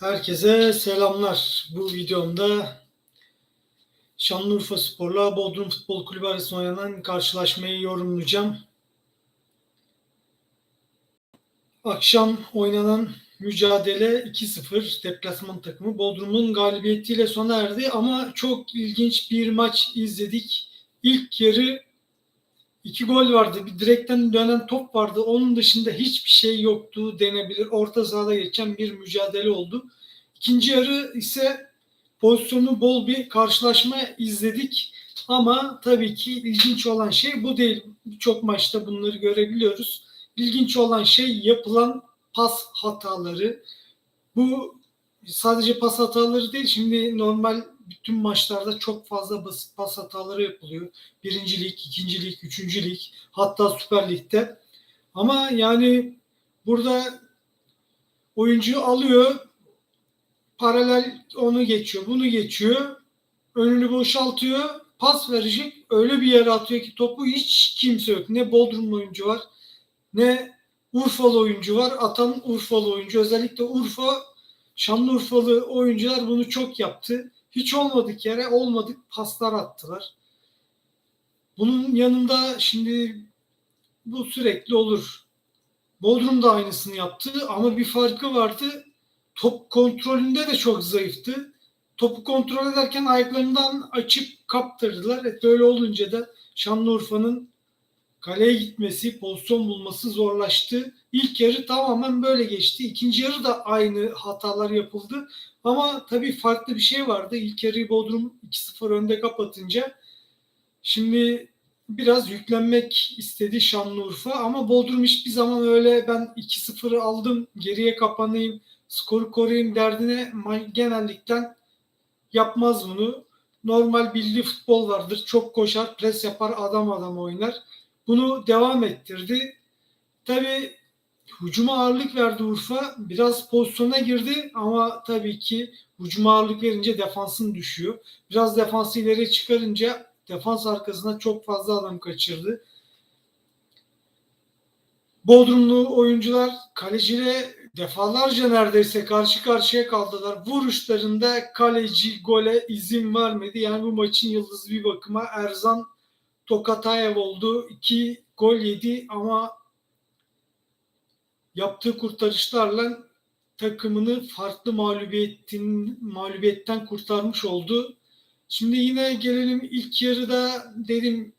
Herkese selamlar. Bu videomda Şanlıurfa Spor'la Bodrum Futbol Kulübü arasında oynanan karşılaşmayı yorumlayacağım. Akşam oynanan mücadele 2-0 deplasman takımı Bodrum'un galibiyetiyle sona erdi ama çok ilginç bir maç izledik. İlk yarı iki gol vardı. Bir direkten dönen top vardı. Onun dışında hiçbir şey yoktu denebilir. Orta sahada geçen bir mücadele oldu. İkinci yarı ise pozisyonu bol bir karşılaşma izledik. Ama tabii ki ilginç olan şey bu değil. Birçok maçta bunları görebiliyoruz. İlginç olan şey yapılan pas hataları. Bu sadece pas hataları değil. Şimdi normal bütün maçlarda çok fazla basit pas hataları yapılıyor. Birinci lig, ikinci hatta Süper Lig'de. Ama yani burada oyuncu alıyor, paralel onu geçiyor, bunu geçiyor, önünü boşaltıyor, pas verecek, öyle bir yere atıyor ki topu hiç kimse yok. Ne Bodrumlu oyuncu var, ne Urfalı oyuncu var. Atan Urfalı oyuncu. Özellikle Urfa, Şanlıurfalı oyuncular bunu çok yaptı. Hiç olmadık yere olmadık paslar attılar. Bunun yanında şimdi bu sürekli olur. Bodrum da aynısını yaptı ama bir farkı vardı. Top kontrolünde de çok zayıftı. Topu kontrol ederken ayaklarından açıp kaptırdılar. Evet, böyle olunca da Şanlıurfa'nın kaleye gitmesi, pozisyon bulması zorlaştı. İlk yarı tamamen böyle geçti. İkinci yarı da aynı hatalar yapıldı. Ama tabii farklı bir şey vardı. İlk yarıyı Bodrum 2-0 önde kapatınca şimdi biraz yüklenmek istedi Şanlıurfa ama Bodrum hiçbir zaman öyle ben 2-0'ı aldım geriye kapanayım skoru koruyayım derdine genellikle yapmaz bunu. Normal bildiği futbol vardır. Çok koşar, pres yapar, adam adam oynar. Bunu devam ettirdi. Tabii hücuma ağırlık verdi Urfa. Biraz pozisyona girdi ama tabii ki hücuma ağırlık verince defansın düşüyor. Biraz defansı ileri çıkarınca defans arkasına çok fazla adam kaçırdı. Bodrumlu oyuncular kaleciyle defalarca neredeyse karşı karşıya kaldılar. Vuruşlarında kaleci gole izin vermedi. Yani bu maçın yıldızı bir bakıma Erzan Tokatayev oldu. İki gol yedi ama yaptığı kurtarışlarla takımını farklı mağlubiyetin mağlubiyetten kurtarmış oldu. Şimdi yine gelelim ilk yarıda dedim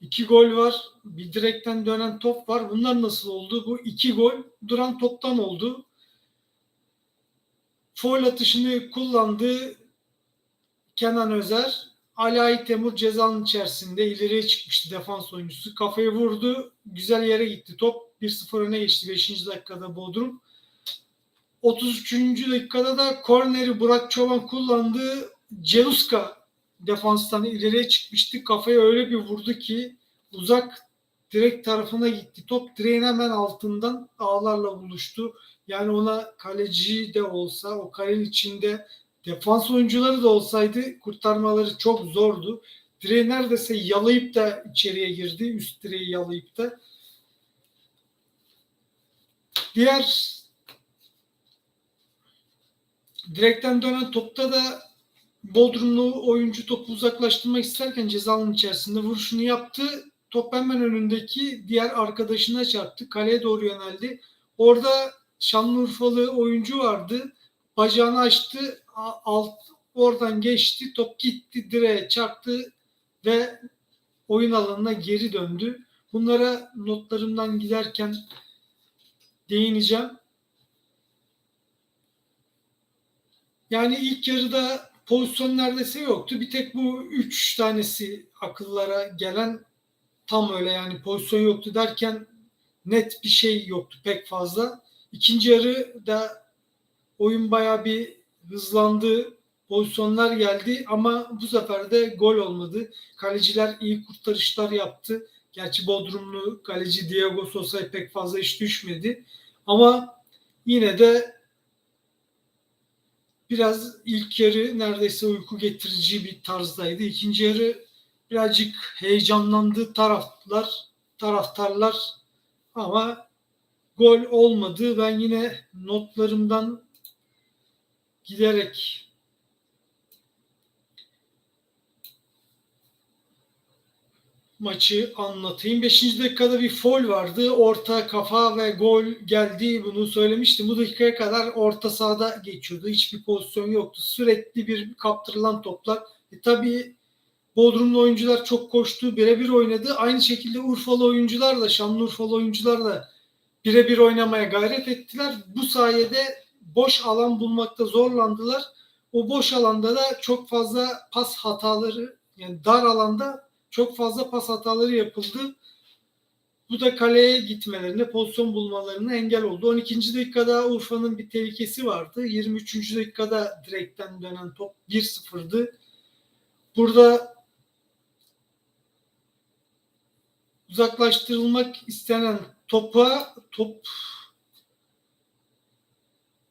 iki gol var. Bir direkten dönen top var. Bunlar nasıl oldu? Bu iki gol duran toptan oldu. Foul atışını kullandı Kenan Özer. Ali Temur cezanın içerisinde ileriye çıkmıştı defans oyuncusu. Kafayı vurdu. Güzel yere gitti top. 1-0 öne geçti 5. dakikada Bodrum. 33. dakikada da korneri Burak Çoban kullandı. Celuska defanstan ileriye çıkmıştı. Kafaya öyle bir vurdu ki uzak direkt tarafına gitti. Top direğin hemen altından ağlarla buluştu. Yani ona kaleci de olsa o kalenin içinde defans oyuncuları da olsaydı kurtarmaları çok zordu. Direği neredeyse yalayıp da içeriye girdi. Üst direği yalayıp da. Diğer direkten dönen topta da Bodrumlu oyuncu topu uzaklaştırmak isterken cezanın içerisinde vuruşunu yaptı. Top hemen önündeki diğer arkadaşına çarptı. Kaleye doğru yöneldi. Orada Şanlıurfalı oyuncu vardı. Bacağını açtı. Alt, oradan geçti. Top gitti direğe çarptı ve oyun alanına geri döndü. Bunlara notlarımdan giderken değineceğim. Yani ilk yarıda pozisyon neredeyse yoktu. Bir tek bu üç tanesi akıllara gelen tam öyle yani pozisyon yoktu derken net bir şey yoktu pek fazla. İkinci yarı da oyun baya bir hızlandı. Pozisyonlar geldi ama bu sefer de gol olmadı. Kaleciler iyi kurtarışlar yaptı. Gerçi Bodrumlu kaleci Diego Sosa'ya pek fazla iş düşmedi. Ama yine de biraz ilk yarı neredeyse uyku getirici bir tarzdaydı. İkinci yarı birazcık heyecanlandı taraftar, taraftarlar ama gol olmadı. Ben yine notlarımdan giderek maçı anlatayım. 5. dakikada bir foul vardı. Orta, kafa ve gol geldi. Bunu söylemiştim. Bu dakikaya kadar orta sahada geçiyordu. Hiçbir pozisyon yoktu. Sürekli bir kaptırılan toplar. E, tabii Bodrumlu oyuncular çok koştu. Birebir oynadı. Aynı şekilde Urfalı oyuncular da, Şanlıurfalı oyuncular da birebir oynamaya gayret ettiler. Bu sayede boş alan bulmakta zorlandılar. O boş alanda da çok fazla pas hataları yani dar alanda çok fazla pas hataları yapıldı. Bu da kaleye gitmelerine, pozisyon bulmalarına engel oldu. 12. dakikada Urfa'nın bir tehlikesi vardı. 23. dakikada direkten dönen top 1-0'dı. Burada uzaklaştırılmak istenen topa top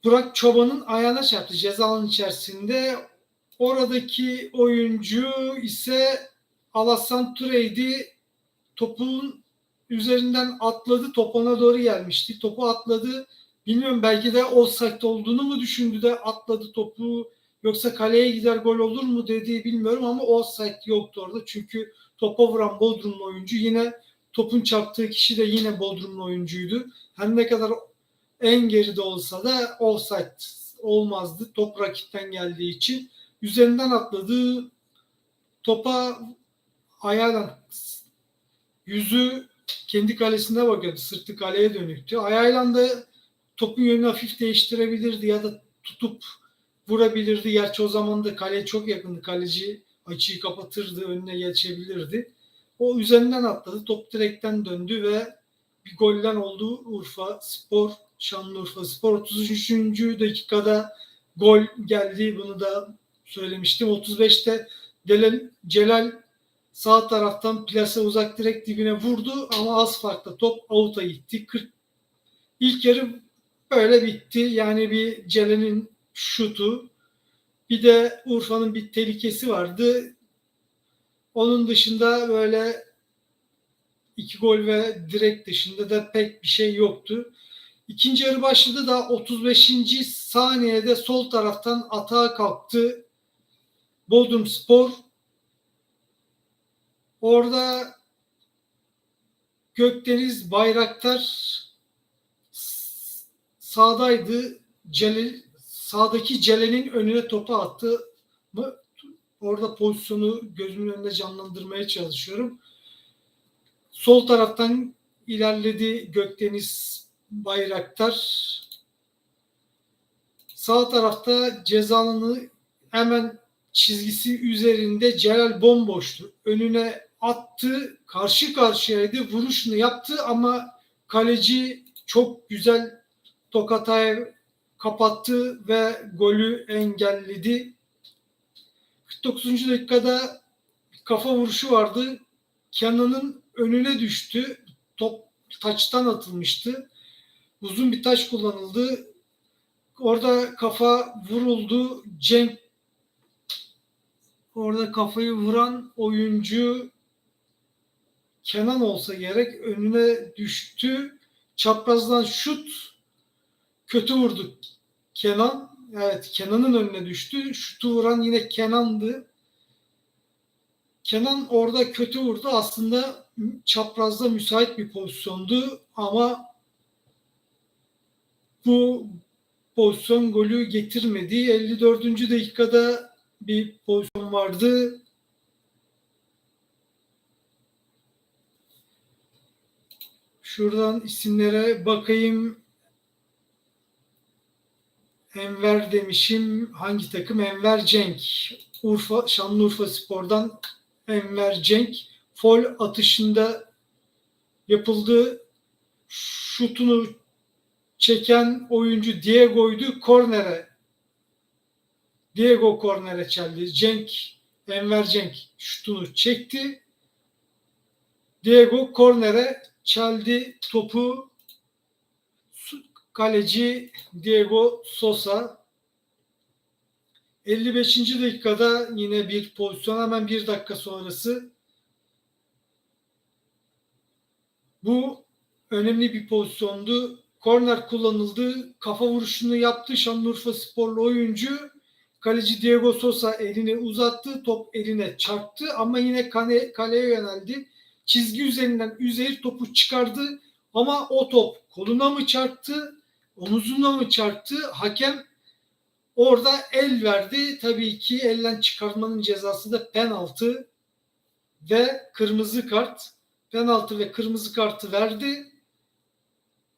Burak Çoban'ın ayağına çarptı ceza içerisinde. Oradaki oyuncu ise Alassan Türey'di. Topun üzerinden atladı. Top ona doğru gelmişti. Topu atladı. Bilmiyorum belki de offside olduğunu mu düşündü de atladı topu. Yoksa kaleye gider gol olur mu dediği bilmiyorum ama offside yoktu orada. Çünkü topa vuran Bodrumlu oyuncu yine topun çarptığı kişi de yine Bodrumlu oyuncuydu. Her ne kadar en geride olsa da offside olmazdı. Top rakipten geldiği için. Üzerinden atladı. Topa ayağıyla yüzü kendi kalesine bakıyordu. Sırtı kaleye dönüktü. Ayağıyla da topun yönünü hafif değiştirebilirdi ya da tutup vurabilirdi. Gerçi o zaman da kale çok yakındı. Kaleci açıyı kapatırdı, önüne geçebilirdi. O üzerinden atladı. Top direkten döndü ve bir golden oldu Urfa Spor, Şanlıurfa Spor. 33. dakikada gol geldi. Bunu da söylemiştim. 35'te Celal, Celal sağ taraftan plase uzak direkt dibine vurdu ama az farkla top out'a gitti. 40 İlk yarı böyle bitti. Yani bir Celal'in şutu. Bir de Urfa'nın bir tehlikesi vardı. Onun dışında böyle iki gol ve direkt dışında da pek bir şey yoktu. İkinci yarı başladı da 35. saniyede sol taraftan atağa kalktı. Bodrum Spor. Orada Gökdeniz Bayraktar sağdaydı. Celil, sağdaki Celal'in önüne topu attı. Orada pozisyonu gözümün önünde canlandırmaya çalışıyorum. Sol taraftan ilerledi Gökdeniz Bayraktar. Sağ tarafta cezalını hemen çizgisi üzerinde Celal bomboştu. Önüne attı, karşı karşıyaydı, vuruşunu yaptı ama kaleci çok güzel tokataya kapattı ve golü engelledi. 49. dakikada kafa vuruşu vardı. Kenan'ın önüne düştü. Top taçtan atılmıştı. Uzun bir taş kullanıldı. Orada kafa vuruldu. Cenk orada kafayı vuran oyuncu Kenan olsa gerek önüne düştü. Çaprazdan şut kötü vurdu Kenan. Evet Kenan'ın önüne düştü. Şutu vuran yine Kenan'dı. Kenan orada kötü vurdu. Aslında çaprazda müsait bir pozisyondu ama bu pozisyon golü getirmedi. 54. dakikada bir pozisyon vardı. Şuradan isimlere bakayım. Enver demişim. Hangi takım? Enver Cenk. Urfa, Şanlıurfa Spor'dan Enver Cenk. Fol atışında yapıldı. Şutunu çeken oyuncu Diego'ydu. Kornere Diego kornere çeldi. Cenk, Enver Cenk şutunu çekti. Diego kornere çeldi topu. Kaleci Diego Sosa 55. dakikada yine bir pozisyon hemen bir dakika sonrası bu önemli bir pozisyondu. Korner kullanıldı. Kafa vuruşunu yaptı Şanlıurfa sporlu oyuncu. Kaleci Diego Sosa elini uzattı. Top eline çarptı ama yine kale, kaleye yöneldi. Çizgi üzerinden Üzeyir topu çıkardı. Ama o top koluna mı çarptı, omuzuna mı çarptı? Hakem orada el verdi. Tabii ki elden çıkarmanın cezası da penaltı ve kırmızı kart. Penaltı ve kırmızı kartı verdi.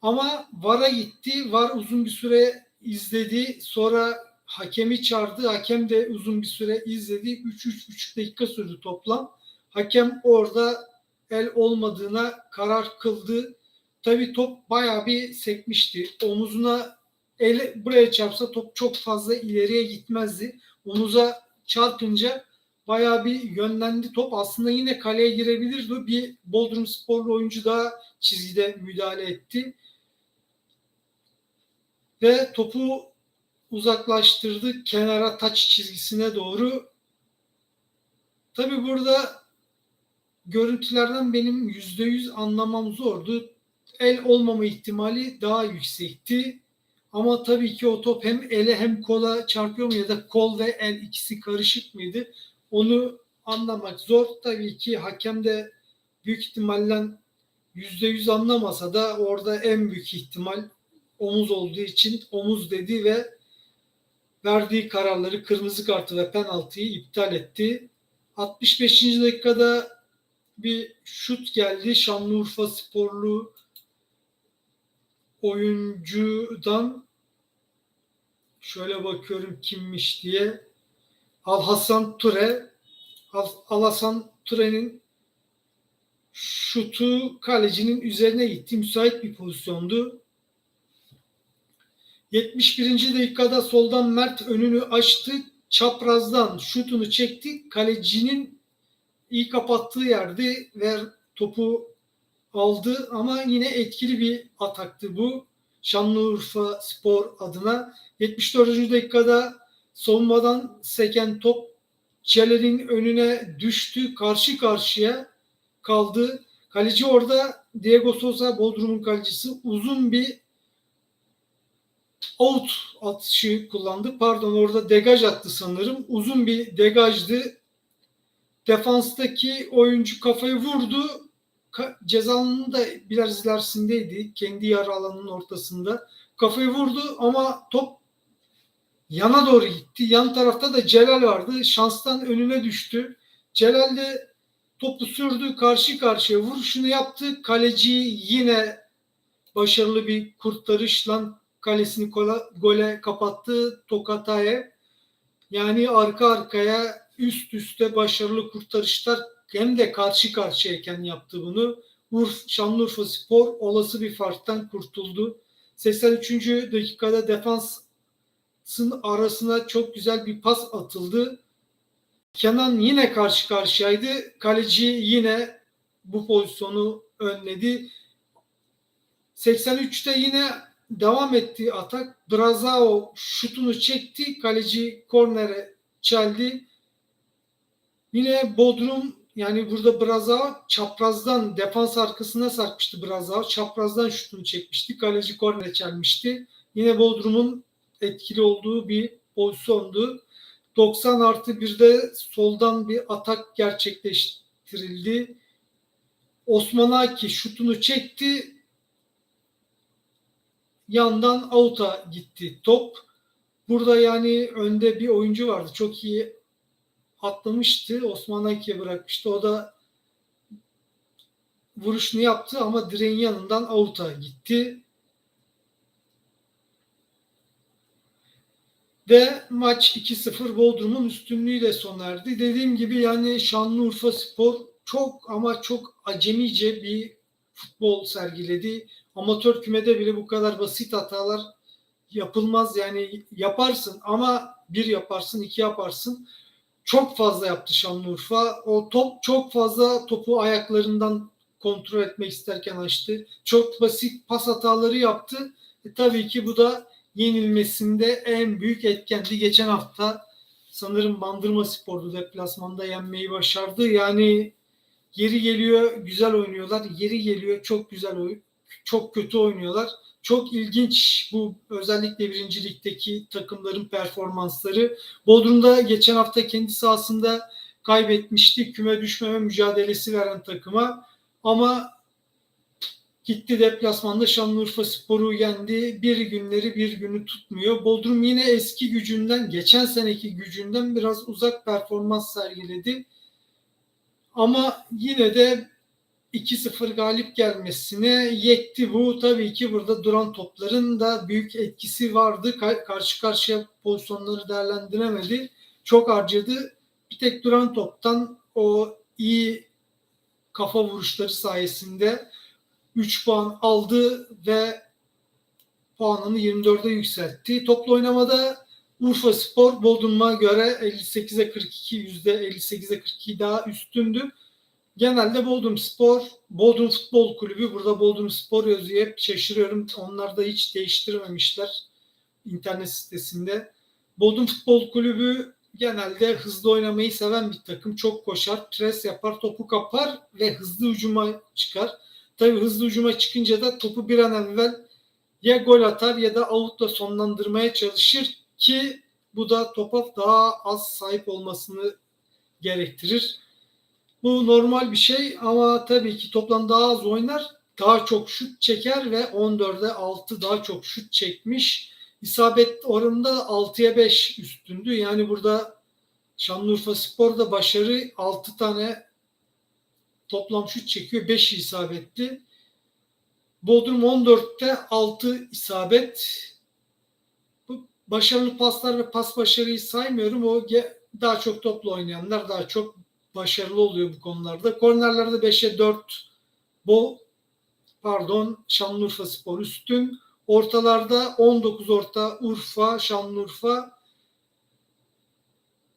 Ama VAR'a gitti. VAR uzun bir süre izledi. Sonra hakemi çağırdı. Hakem de uzun bir süre izledi. 3-3,5 dakika sürdü toplam. Hakem orada el olmadığına karar kıldı. Tabii top bayağı bir sekmişti. Omuzuna el buraya çarpsa top çok fazla ileriye gitmezdi. Omuza çarpınca bayağı bir yönlendi top. Aslında yine kaleye girebilirdi. Bir Bodrum sporlu oyuncu daha çizgide müdahale etti. Ve topu uzaklaştırdı kenara taç çizgisine doğru. Tabi burada görüntülerden benim yüzde yüz anlamam zordu. El olmama ihtimali daha yüksekti. Ama tabii ki o top hem ele hem kola çarpıyor mu ya da kol ve el ikisi karışık mıydı? Onu anlamak zor. Tabii ki hakem de büyük ihtimalle yüzde yüz anlamasa da orada en büyük ihtimal omuz olduğu için omuz dedi ve verdiği kararları kırmızı kartı ve penaltıyı iptal etti. 65. dakikada bir şut geldi. Şanlıurfa sporlu oyuncudan şöyle bakıyorum kimmiş diye. Al Hasan Ture Al, Al Hasan Ture'nin şutu kalecinin üzerine gitti. Müsait bir pozisyondu. 71. dakikada soldan Mert önünü açtı. Çaprazdan şutunu çekti. Kalecinin iyi kapattığı yerde ve topu aldı ama yine etkili bir ataktı bu. Şanlıurfa Spor adına 74. dakikada savunmadan seken top Celal'in önüne düştü. Karşı karşıya kaldı. Kaleci orada Diego Sosa Bodrum'un kalecisi uzun bir out atışı kullandı. Pardon orada degaj attı sanırım. Uzun bir degajdı. Defanstaki oyuncu kafayı vurdu. Ka- cezanın da biraz ilerisindeydi. Kendi yarı alanının ortasında. Kafayı vurdu ama top yana doğru gitti. Yan tarafta da Celal vardı. Şanstan önüne düştü. Celal de topu sürdü. Karşı karşıya vuruşunu yaptı. Kaleci yine başarılı bir kurtarışla kalesini gole kapattı Tokata'ya. Yani arka arkaya üst üste başarılı kurtarışlar hem de karşı karşıyayken yaptı bunu. Urf, Şanlıurfa Spor olası bir farktan kurtuldu. 83. dakikada defansın arasına çok güzel bir pas atıldı. Kenan yine karşı karşıyaydı. Kaleci yine bu pozisyonu önledi. 83'te yine devam ettiği atak Brazao şutunu çekti. Kaleci kornere çeldi. Yine Bodrum yani burada Brazao çaprazdan defans arkasına sarkmıştı Brazao. Çaprazdan şutunu çekmişti. Kaleci kornere çelmişti. Yine Bodrum'un etkili olduğu bir pozisyondu. 90 artı 1'de soldan bir atak gerçekleştirildi. Osmanaki şutunu çekti yandan out'a gitti top. Burada yani önde bir oyuncu vardı. Çok iyi atlamıştı. Osman Aki'ye bırakmıştı. O da vuruşunu yaptı ama direğin yanından out'a gitti. Ve maç 2-0 Bodrum'un üstünlüğüyle sona erdi. Dediğim gibi yani Şanlıurfa Spor çok ama çok acemice bir futbol sergiledi amatör kümede bile bu kadar basit hatalar yapılmaz. Yani yaparsın ama bir yaparsın, iki yaparsın. Çok fazla yaptı Şanlıurfa. O top çok fazla topu ayaklarından kontrol etmek isterken açtı. Çok basit pas hataları yaptı. E, tabii ki bu da yenilmesinde en büyük etkendi. Geçen hafta sanırım Bandırma Spor'du deplasmanda yenmeyi başardı. Yani yeri geliyor güzel oynuyorlar. Yeri geliyor çok güzel çok kötü oynuyorlar. Çok ilginç bu özellikle birinci ligdeki takımların performansları. Bodrum'da geçen hafta kendi sahasında kaybetmişti. Küme düşmeme mücadelesi veren takıma. Ama gitti deplasmanda Şanlıurfa Spor'u yendi. Bir günleri bir günü tutmuyor. Bodrum yine eski gücünden, geçen seneki gücünden biraz uzak performans sergiledi. Ama yine de 2-0 galip gelmesine yetti bu. Tabii ki burada duran topların da büyük etkisi vardı. Ka- karşı karşıya pozisyonları değerlendiremedi. Çok harcadı. Bir tek duran toptan o iyi kafa vuruşları sayesinde 3 puan aldı ve puanını 24'e yükseltti. Toplu oynamada Urfa Spor Bodrum'a göre 58'e 42, %58'e 42 daha üstündü. Genelde Bodrum Spor, Bodrum Futbol Kulübü, burada Bodrum Spor yazıyor. Hep şaşırıyorum. Onlar da hiç değiştirmemişler internet sitesinde. Bodrum Futbol Kulübü genelde hızlı oynamayı seven bir takım. Çok koşar, pres yapar, topu kapar ve hızlı ucuma çıkar. Tabii hızlı ucuma çıkınca da topu bir an evvel ya gol atar ya da outla sonlandırmaya çalışır ki bu da topa daha az sahip olmasını gerektirir. Bu normal bir şey ama tabii ki toplam daha az oynar. Daha çok şut çeker ve 14'e 6 daha çok şut çekmiş. İsabet oranında 6'ya 5 üstündü. Yani burada Şanlıurfa Spor'da başarı 6 tane toplam şut çekiyor. 5 isabetli. Bodrum 14'te 6 isabet. Bu başarılı paslar ve pas başarıyı saymıyorum. O daha çok topla oynayanlar daha çok başarılı oluyor bu konularda. Kornerlerde 5'e 4 bu pardon Şanlıurfa Spor üstün. Ortalarda 19 orta Urfa, Şanlıurfa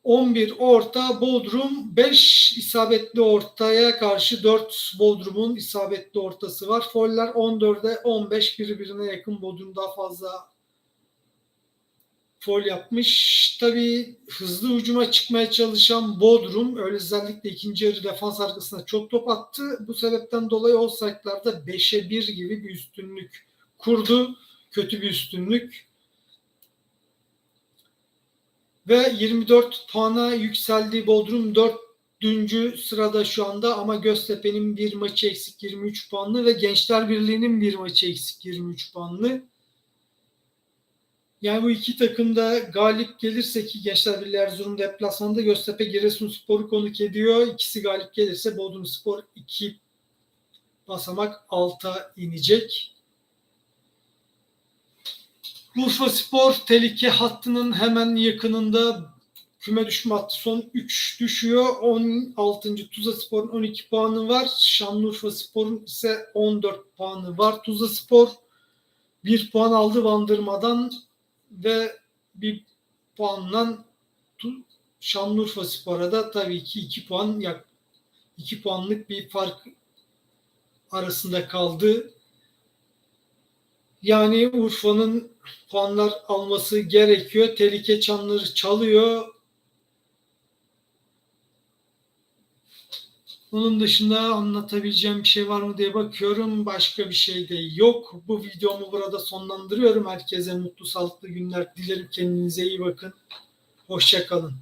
11 orta Bodrum 5 isabetli ortaya karşı 4 Bodrum'un isabetli ortası var. Foller 14'e 15 birbirine yakın Bodrum daha fazla fol yapmış. Tabii hızlı ucuma çıkmaya çalışan Bodrum öyle özellikle ikinci yarı defans arkasına çok top attı. Bu sebepten dolayı offside'larda 5'e 1 gibi bir üstünlük kurdu. Kötü bir üstünlük. Ve 24 puana yükseldi Bodrum 4. sırada şu anda ama Göztepe'nin bir maçı eksik 23 puanlı ve Gençler Birliği'nin bir maçı eksik 23 puanlı. Yani bu iki takım da galip gelirse ki Gençler Birliği Erzurum deplasmanda Göztepe Giresunspor'u konuk ediyor. İkisi galip gelirse Bodrum Spor 2 basamak alta inecek. Urfa Spor tehlike hattının hemen yakınında küme düşme hattı son 3 düşüyor. 16. Tuzla Spor'un 12 puanı var. Şanlıurfa Spor'un ise 14 puanı var. Tuzla Spor 1 puan aldı Bandırma'dan ve bir puandan Şanlıurfa Spor'a da tabii ki 2 puan 2 puanlık bir fark arasında kaldı. Yani Urfa'nın puanlar alması gerekiyor. Tehlike çanları çalıyor. Onun dışında anlatabileceğim bir şey var mı diye bakıyorum. Başka bir şey de yok. Bu videomu burada sonlandırıyorum. Herkese mutlu, sağlıklı günler dilerim. Kendinize iyi bakın. Hoşçakalın.